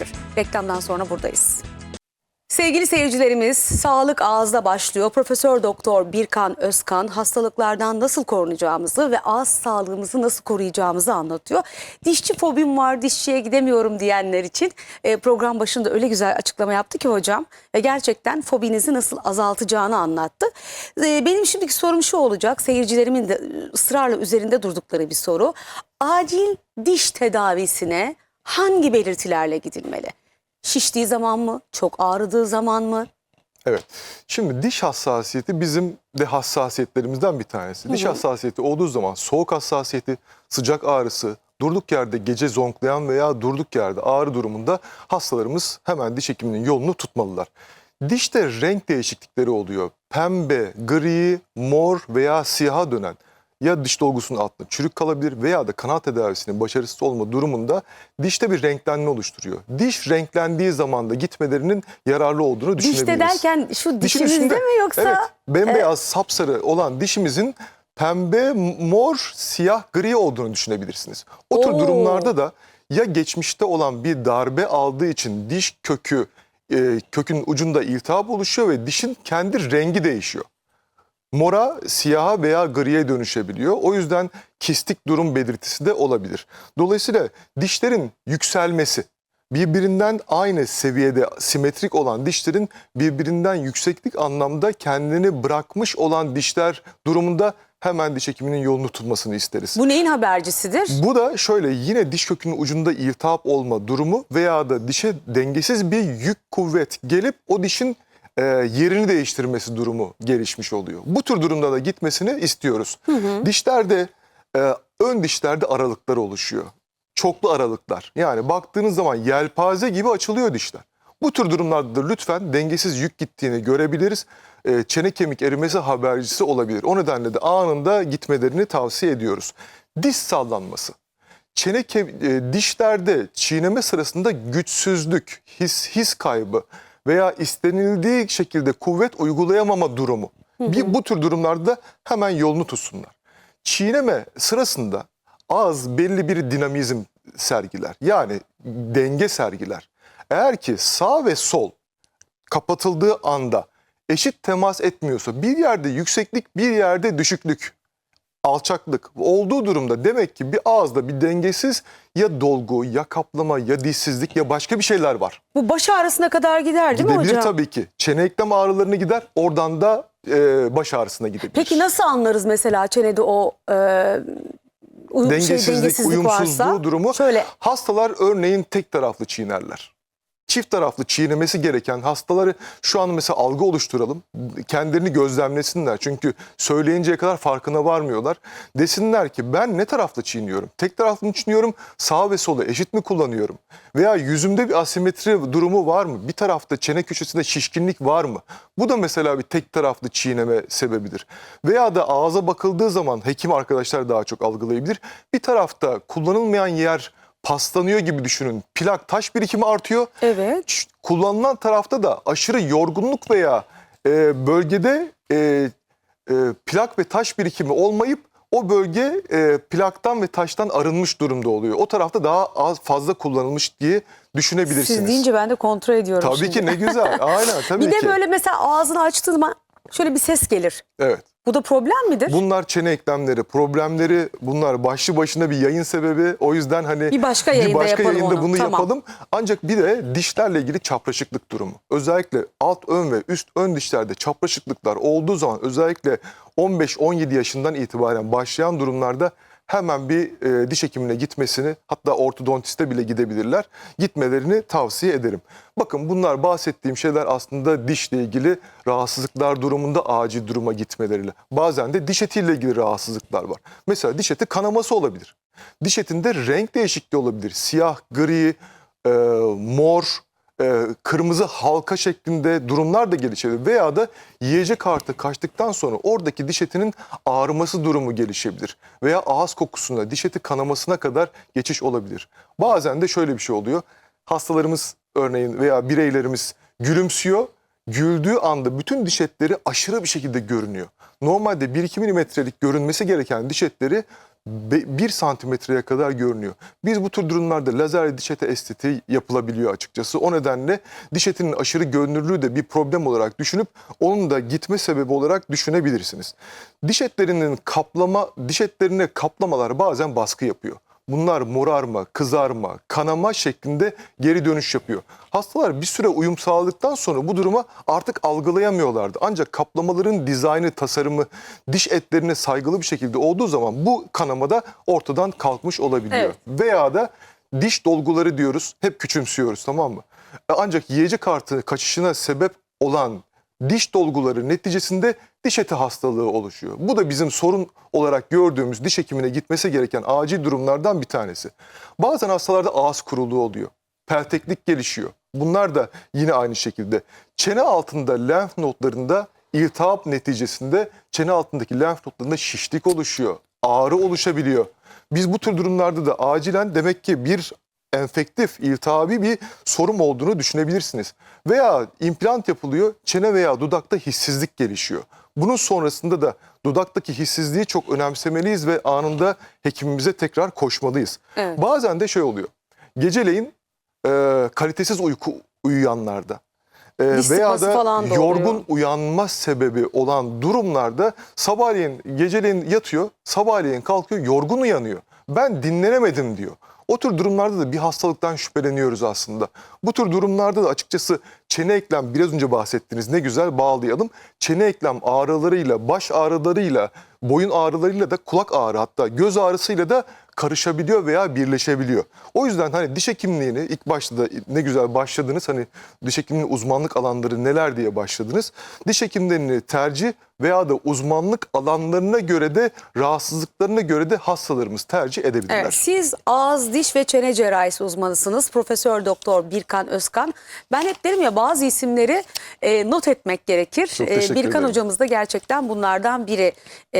nedir? Reklamdan sonra buradayız. Sevgili seyircilerimiz, sağlık ağızda başlıyor. Profesör Doktor Birkan Özkan hastalıklardan nasıl korunacağımızı ve ağız sağlığımızı nasıl koruyacağımızı anlatıyor. Dişçi fobim var, dişçiye gidemiyorum diyenler için e, program başında öyle güzel açıklama yaptı ki hocam ve gerçekten fobinizi nasıl azaltacağını anlattı. E, benim şimdiki sorum şu olacak, seyircilerimin de ısrarla üzerinde durdukları bir soru. Acil diş tedavisine hangi belirtilerle gidilmeli? Şiştiği zaman mı? Çok ağrıdığı zaman mı? Evet. Şimdi diş hassasiyeti bizim de hassasiyetlerimizden bir tanesi. Diş hassasiyeti olduğu zaman soğuk hassasiyeti, sıcak ağrısı, durduk yerde gece zonklayan veya durduk yerde ağrı durumunda hastalarımız hemen diş hekiminin yolunu tutmalılar. Dişte renk değişiklikleri oluyor. Pembe, gri, mor veya siyaha dönen ya diş dolgusunun altında çürük kalabilir veya da kanal tedavisinin başarısız olma durumunda dişte bir renklenme oluşturuyor. Diş renklendiği zaman da gitmelerinin yararlı olduğunu düşünebiliriz. Dişte derken şu Dişin dişimizde üstünde- mi yoksa? Evet, bembeyaz sapsarı olan dişimizin pembe, mor, siyah, gri olduğunu düşünebilirsiniz. O tür Oo. durumlarda da ya geçmişte olan bir darbe aldığı için diş kökü, e, kökün ucunda iltihap oluşuyor ve dişin kendi rengi değişiyor. Mora, siyaha veya griye dönüşebiliyor. O yüzden kistik durum belirtisi de olabilir. Dolayısıyla dişlerin yükselmesi, birbirinden aynı seviyede simetrik olan dişlerin birbirinden yükseklik anlamda kendini bırakmış olan dişler durumunda hemen diş hekiminin yolunu tutmasını isteriz. Bu neyin habercisidir? Bu da şöyle yine diş kökünün ucunda iltihap olma durumu veya da dişe dengesiz bir yük kuvvet gelip o dişin e, yerini değiştirmesi durumu gelişmiş oluyor. Bu tür durumda da gitmesini istiyoruz. Dişlerde e, ön dişlerde aralıklar oluşuyor. Çoklu aralıklar. Yani baktığınız zaman yelpaze gibi açılıyor dişler. Bu tür durumlarda da lütfen dengesiz yük gittiğini görebiliriz. E, çene kemik erimesi habercisi olabilir. O nedenle de anında gitmelerini tavsiye ediyoruz. Diş sallanması. Çene e, dişlerde çiğneme sırasında güçsüzlük, his his kaybı veya istenildiği şekilde kuvvet uygulayamama durumu. Bir bu tür durumlarda hemen yolunu tutsunlar. Çiğneme sırasında ağız belli bir dinamizm sergiler. Yani denge sergiler. Eğer ki sağ ve sol kapatıldığı anda eşit temas etmiyorsa bir yerde yükseklik bir yerde düşüklük alçaklık olduğu durumda demek ki bir ağızda bir dengesiz ya dolgu ya kaplama ya dişsizlik ya başka bir şeyler var. Bu baş ağrısına kadar gider değil mi Gidebilir hocam? tabii ki. Çene eklem ağrılarını gider oradan da e, baş ağrısına gidebilir. Peki nasıl anlarız mesela çenede o e, uyum, şey, dengesizlik, uyumsuzluğu varsa? durumu. Şöyle Hastalar örneğin tek taraflı çiğnerler. Çift taraflı çiğnemesi gereken hastaları şu an mesela algı oluşturalım. Kendilerini gözlemlesinler. Çünkü söyleyinceye kadar farkına varmıyorlar. Desinler ki ben ne taraflı çiğniyorum? Tek taraflı mı çiğniyorum? Sağ ve solu eşit mi kullanıyorum? Veya yüzümde bir asimetri durumu var mı? Bir tarafta çene köşesinde şişkinlik var mı? Bu da mesela bir tek taraflı çiğneme sebebidir. Veya da ağza bakıldığı zaman hekim arkadaşlar daha çok algılayabilir. Bir tarafta kullanılmayan yer paslanıyor gibi düşünün. Plak taş birikimi artıyor. evet. Kullanılan tarafta da aşırı yorgunluk veya e, bölgede e, e, plak ve taş birikimi olmayıp o bölge e, plaktan ve taştan arınmış durumda oluyor. O tarafta daha az fazla kullanılmış diye düşünebilirsiniz. Siz deyince ben de kontrol ediyorum Tabii şimdi. ki ne güzel. Aynen tabii Bir de ki. böyle mesela ağzını açtığı zaman şöyle bir ses gelir. Evet. Bu da problem midir? Bunlar çene eklemleri, problemleri bunlar başlı başına bir yayın sebebi. O yüzden hani Bir başka yayında yapalım yayında onu. bunu Tamam. yapalım. Ancak bir de dişlerle ilgili çapraşıklık durumu. Özellikle alt ön ve üst ön dişlerde çapraşıklıklar olduğu zaman özellikle 15-17 yaşından itibaren başlayan durumlarda hemen bir e, diş hekimine gitmesini hatta ortodontiste bile gidebilirler. Gitmelerini tavsiye ederim. Bakın bunlar bahsettiğim şeyler aslında dişle ilgili rahatsızlıklar durumunda acil duruma gitmeleriyle. Bazen de diş etiyle ilgili rahatsızlıklar var. Mesela diş eti kanaması olabilir. Diş etinde renk değişikliği olabilir. Siyah, gri, e, mor, e, kırmızı halka şeklinde durumlar da gelişebilir. Veya da yiyecek artı kaçtıktan sonra oradaki diş etinin ağrıması durumu gelişebilir. Veya ağız kokusuna, diş eti kanamasına kadar geçiş olabilir. Bazen de şöyle bir şey oluyor. Hastalarımız örneğin veya bireylerimiz gülümsüyor. Güldüğü anda bütün diş etleri aşırı bir şekilde görünüyor. Normalde 1-2 milimetrelik görünmesi gereken diş etleri 1 santimetreye kadar görünüyor. Biz bu tür durumlarda lazer diş eti estetiği yapılabiliyor açıkçası. O nedenle diş etinin aşırı görünürlüğü de bir problem olarak düşünüp onun da gitme sebebi olarak düşünebilirsiniz. Diş etlerinin kaplama, diş etlerine kaplamalar bazen baskı yapıyor. Bunlar morarma, kızarma, kanama şeklinde geri dönüş yapıyor. Hastalar bir süre uyum sağladıktan sonra bu duruma artık algılayamıyorlardı. Ancak kaplamaların dizaynı, tasarımı diş etlerine saygılı bir şekilde olduğu zaman bu kanama da ortadan kalkmış olabiliyor. Evet. Veya da diş dolguları diyoruz, hep küçümsüyoruz tamam mı? E, Ancak yiyecek artı kaçışına sebep olan diş dolguları neticesinde diş eti hastalığı oluşuyor. Bu da bizim sorun olarak gördüğümüz diş hekimine gitmesi gereken acil durumlardan bir tanesi. Bazen hastalarda ağız kuruluğu oluyor. Pelteklik gelişiyor. Bunlar da yine aynı şekilde. Çene altında lenf notlarında iltihap neticesinde çene altındaki lenf notlarında şişlik oluşuyor. Ağrı oluşabiliyor. Biz bu tür durumlarda da acilen demek ki bir enfektif, iltihabi bir sorun olduğunu düşünebilirsiniz. Veya implant yapılıyor, çene veya dudakta hissizlik gelişiyor. Bunun sonrasında da dudaktaki hissizliği çok önemsemeliyiz ve anında hekimimize tekrar koşmalıyız. Evet. Bazen de şey oluyor. Geceleyin e, kalitesiz uyku uyuyanlarda e, veya da da yorgun oluyor. uyanma sebebi olan durumlarda sabahleyin geceleyin yatıyor, sabahleyin kalkıyor, yorgun uyanıyor. Ben dinlenemedim diyor. O tür durumlarda da bir hastalıktan şüpheleniyoruz aslında. Bu tür durumlarda da açıkçası çene eklem biraz önce bahsettiniz ne güzel bağlayalım. Çene eklem ağrılarıyla, baş ağrılarıyla, boyun ağrılarıyla da kulak ağrı hatta göz ağrısıyla da karışabiliyor veya birleşebiliyor. O yüzden hani diş hekimliğini ilk başta da ne güzel başladınız. Hani diş hekimliğinin uzmanlık alanları neler diye başladınız. Diş hekimlerini tercih veya da uzmanlık alanlarına göre de rahatsızlıklarına göre de hastalarımız tercih edebilirler. Evet, siz ağız, diş ve çene cerrahisi uzmanısınız. Profesör Doktor Birkan Özkan. Ben hep derim ya bazı isimleri e, not etmek gerekir. Çok E, teşekkür Birkan ederim. hocamız da gerçekten bunlardan biri. E,